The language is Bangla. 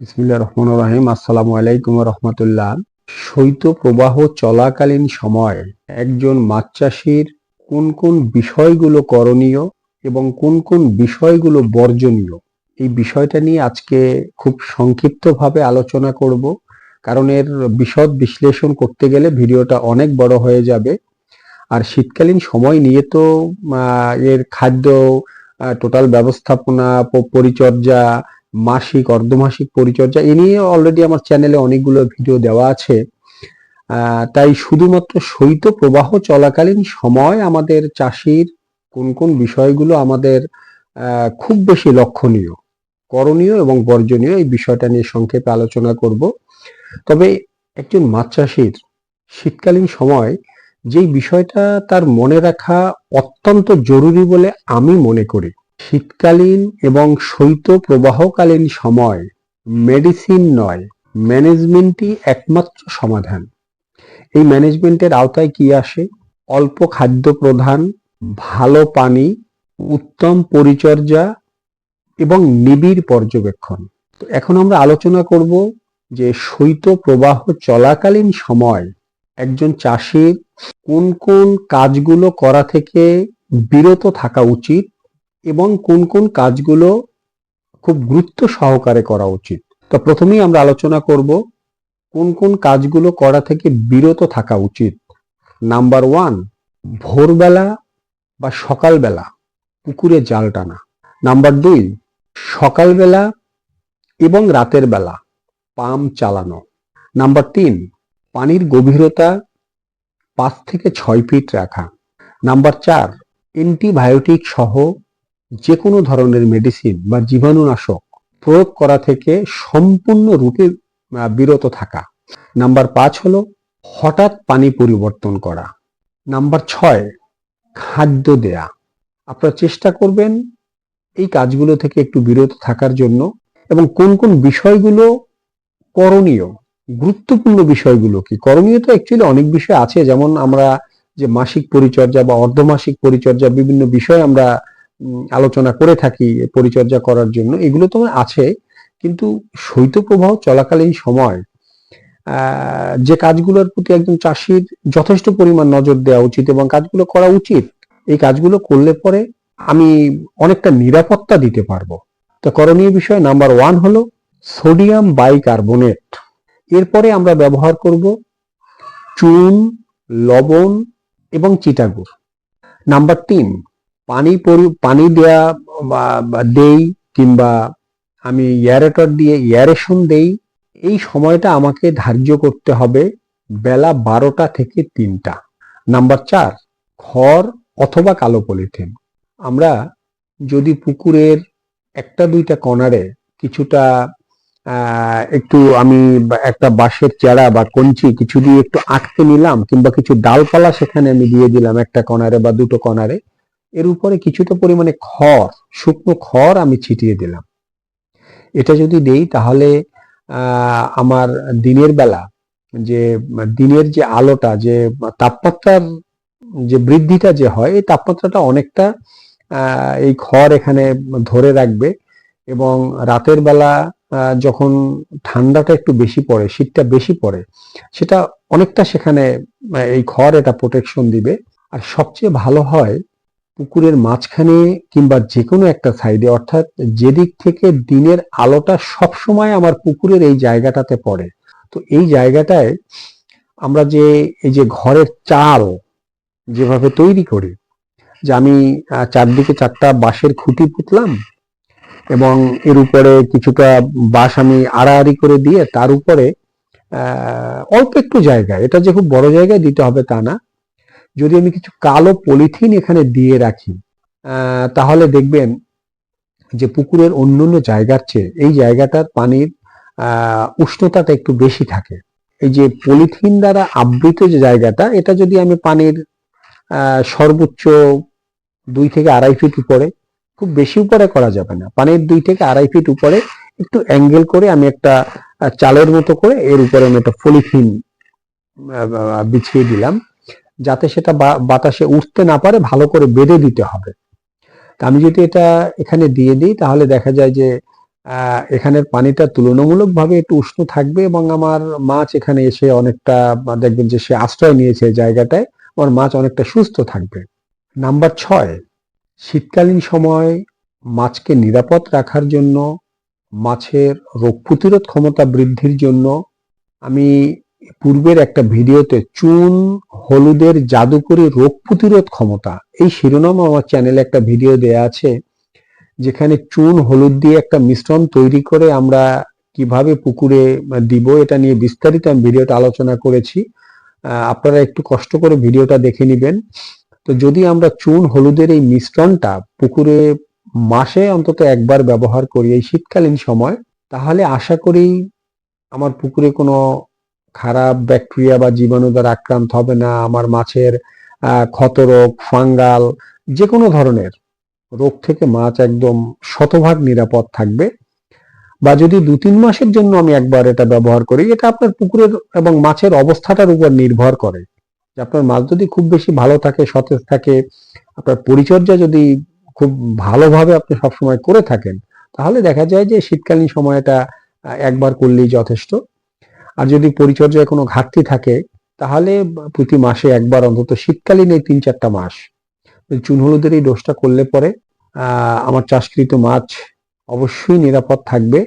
বিসমিল্লাহ রহমান রাহিম। আসসালামু আলাইকুম রহমতুল্লাহ। শৈত্য প্রবাহ চলাকালীন সময় একজন মাছ চাষির কোন কোন বিষয়গুলো করণীয় এবং কোন কোন বিষয়গুলো বর্জনীয়? এই বিষয়টা নিয়ে আজকে খুব সংক্ষিপ্তভাবে আলোচনা করব। কারণ এর বিশদ বিশ্লেষণ করতে গেলে ভিডিওটা অনেক বড় হয়ে যাবে। আর শীতকালীন সময় নিয়ে তো এর খাদ্য টোটাল ব্যবস্থাপনা পরিচর্যা মাসিক, অর্ধমাসিক পরিচর্যা। এ নিয়ে অলরেডি আমার চ্যানেলে অনেকগুলো ভিডিও দেওয়া আছে। তাই শুধুমাত্র শৈত্য প্রবাহ চলাকালীন সময় আমাদের চাষির কোন কোন বিষয়গুলো আমাদের খুব বেশি লক্ষণীয়, করণীয় এবং বর্জনীয় এই বিষয়টা নিয়ে সংক্ষেপে আলোচনা করব। তবে একজন মাছ চাষির শীতকালীন সময় যেই বিষয়টা তার মনে রাখা অত্যন্ত জরুরি বলে আমি মনে করি। শীতকালীন এবং শৈত্য প্রবাহকালীন সময় মেডিসিন নয় ম্যানেজমেন্টই একমাত্র সমাধান। এই ম্যানেজমেন্টের আওতায় কি আসে? অল্প খাদ্য প্রধান, ভালো পানি, উত্তম পরিচর্যা এবং নিবিড় পর্যবেক্ষণ। তো এখন আমরা আলোচনা করব যে শৈত্য প্রবাহ চলাকালীন সময় একজন চাষির কোন কোন কাজগুলো করা থেকে বিরত থাকা উচিত এবং কোন কোন কাজগুলো খুব গুরুত্ব সহকারে করা উচিত। তো প্রথমেই আমরা আলোচনা করব কোন কোন কাজগুলো করা থেকে বিরত থাকা উচিত। নাম্বার ওয়ান, ভোরবেলা বা সকালবেলা পুকুরে জাল টানা। নাম্বার দুই, সকালবেলা এবং রাতের বেলা পাম্প চালানো। নাম্বার তিন, পানির গভীরতা পাঁচ থেকে ছয় ফিট রাখা। নাম্বার চার, অ্যান্টিবায়োটিক সহ যে কোনো ধরনের মেডিসিন বা জীবাণুনাশক প্রয়োগ করা থেকে সম্পূর্ণরূপে আহ, বিরত থাকা। নাম্বার পাঁচ হলো হঠাৎ পানি পরিবর্তন করা। নাম্বার ছয় খাদ্য দেয়া। আপনারা চেষ্টা করবেন এই কাজগুলো থেকে একটু বিরত থাকার জন্য এবং কোন কোন বিষয়গুলো করণীয় গুরুত্বপূর্ণ বিষয়গুলো কি? করণীয় তো অ্যাকচুয়ালি অনেক বিষয় আছে। যেমন আমরা যে মাসিক পরিচর্যা বা অর্ধমাসিক পরিচর্যা বিভিন্ন বিষয় আমরা আলোচনা করে থাকি, পরিচর্যা করার জন্য, এগুলো তো আছে, কিন্তু শৈত্যপ্রবাহ চলাকালীন সময় যে কাজগুলোর প্রতি একজন চাষির যথেষ্ট পরিমাণ নজর দেওয়া উচিত এবং কাজগুলো করা উচিত, এই কাজগুলো করলে পরে আমি অনেকটা নিরাপত্তা দিতে পারব। তো করণীয় বিষয় নাম্বার ওয়ান হলো সোডিয়াম বাইকার্বনেট। এরপরে আমরা ব্যবহার করব চুন, লবণ এবং চিটাগুড় নাম্বার তিন পানি পরি- পানি দেয়া দেই কিংবা আমি এয়ারেটর দিয়ে এয়ারেশন দেই, এই সময়টা আমাকে ধার্য করতে হবে বেলা বারোটা থেকে তিনটা। নাম্বার চার, খড় অথবা কালো পলিথিন। আমরা যদি পুকুরের একটা দুইটা কর্নারে কিছুটা একটু আমি একটা বাঁশের চেরা বা কঞ্চি কিছু দিয়ে একটু আটকে নিলাম কিংবা কিছু ডালপালা সেখানে আমি দিয়ে দিলাম একটা কর্নারে বা দুটো কর্নারে এর উপরে কিছুটা পরিমাণে খড়, শুকনো খড় আমি ছিটিয়ে দিলাম। এটা যদি দেই তাহলে আমার দিনের বেলা যে, দিনের যে আলোটা, যে তাপমাত্রার যে বৃদ্ধিটা যে হয়, এই তাপমাত্রাটা অনেকটা এই খড় এখানে ধরে রাখবে এবং রাতের বেলা যখন ঠান্ডাটা একটু বেশি পড়ে, শীতটা বেশি পড়ে, সেটা অনেকটা সেখানে, এই খড় এটা প্রোটেকশন দিবে। আর সবচেয়ে ভালো হয় পুকুরের মাঝখানে কিংবা যে কোনো একটা সাইডে, অর্থাৎ যেদিক থেকে দিনের আলোটা সবসময় আমার পুকুরের এই জায়গাটাতে পড়ে। তো এই জায়গাটায় আমরা যে, এই যে ঘরের চাল যেভাবে তৈরি করি, যে আমি চারদিকে চারটা বাঁশের খুঁটি পুঁতলাম এবং এর উপরে কিছুটা বাঁশ আমি আড়াআড়ি করে দিয়ে তার উপরে অল্প একটু জায়গায় এটা যে খুব বড় জায়গায় দিতে হবে তা না। যদি আমি কিছু কালো পলিথিন এখানে দিয়ে রাখি তাহলে দেখবেন যে পুকুরের অন্যান্য জায়গার চেয়ে এই জায়গাটার পানির উষ্ণতাটা একটু বেশি থাকে। এই যে পলিথিন দ্বারা আবৃত যে জায়গাটা, এটা যদি আমি পানির সর্বোচ্চ দুই থেকে আড়াই ফিট উপরে, খুব বেশি উপরে করা যাবে না। পানির দুই থেকে আড়াই ফিট উপরে একটু অ্যাঙ্গেল করে আমি একটা চালের মতো করে এর উপরে আমি একটা পলিথিন বিছিয়ে দিলাম। যাতে সেটা বাতাসে উঠতে না পারে, ভালো করে বেঁধে দিতে হবে। তা আমি যদি এটা এখানে দিয়ে দিই, তাহলে দেখা যায় যে এখানের পানিটা তুলনামূলকভাবে একটু উষ্ণ থাকবে এবং আমার মাছ এখানে এসে অনেকটা দেখবেন যে সে আশ্রয় নিয়েছে জায়গাটায়, আমার মাছ অনেকটা সুস্থ থাকবে। নাম্বার ছয়, শীতকালীন সময় মাছকে নিরাপদ রাখার জন্য, মাছের রোগ প্রতিরোধ ক্ষমতা বৃদ্ধির জন্য আমি পূর্বের একটা ভিডিওতে চুন, হলুদের জাদুকরি রোগ প্রতিরোধ ক্ষমতা, এই শিরোনাম আমার চ্যানেলে একটা ভিডিও দেয়া আছে, যেখানে চুন, হলুদ দিয়ে একটা মিশ্রণ তৈরি করে আমরা কীভাবে পুকুরে দিব, এটা নিয়ে বিস্তারিত আমি ভিডিওটা আলোচনা করেছি। আপনারা একটু কষ্ট করে ভিডিওটা দেখে নেবেন। তো যদি আমরা চুন, হলুদের এই মিশ্রণটা পুকুরে মাসে অন্তত একবার ব্যবহার করি এই শীতকালীন সময়, তাহলে আশা করি আমার পুকুরে কোনো খারাপ ব্যাকটেরিয়া বা জীবাণু দ্বারা আক্রান্ত হবে না। আমার মাছের ক্ষতরোগ, ফাঙ্গাল যে কোনো ধরনের রোগ থেকে মাছ একদম শতভাগ নিরাপদ থাকবে। বা যদি দু তিন মাসের জন্য আমি একবার এটা ব্যবহার করি, এটা আপনার পুকুরের এবং মাছের অবস্থাটার উপর নির্ভর করে। আপনার মাছ যদি খুব বেশি ভালো থাকে, সতেজ থাকে, আপনার পরিচর্যা যদি খুব ভালোভাবে আপনি সবসময় করে থাকেন, তাহলে দেখা যায় যে শীতকালীন সময়টা একবার করলেই যথেষ্ট। আর যদি পরিচর্যায় কোনো ঘাটতি থাকে, তাহলে প্রতি মাসে একবার অন্তত, শীতকালীন এই তিন চারটা মাস। চুন হলুদের এই ডোজটা করলে পরে আমার চাষকৃত মাছ অবশ্যই নিরাপদ থাকবে।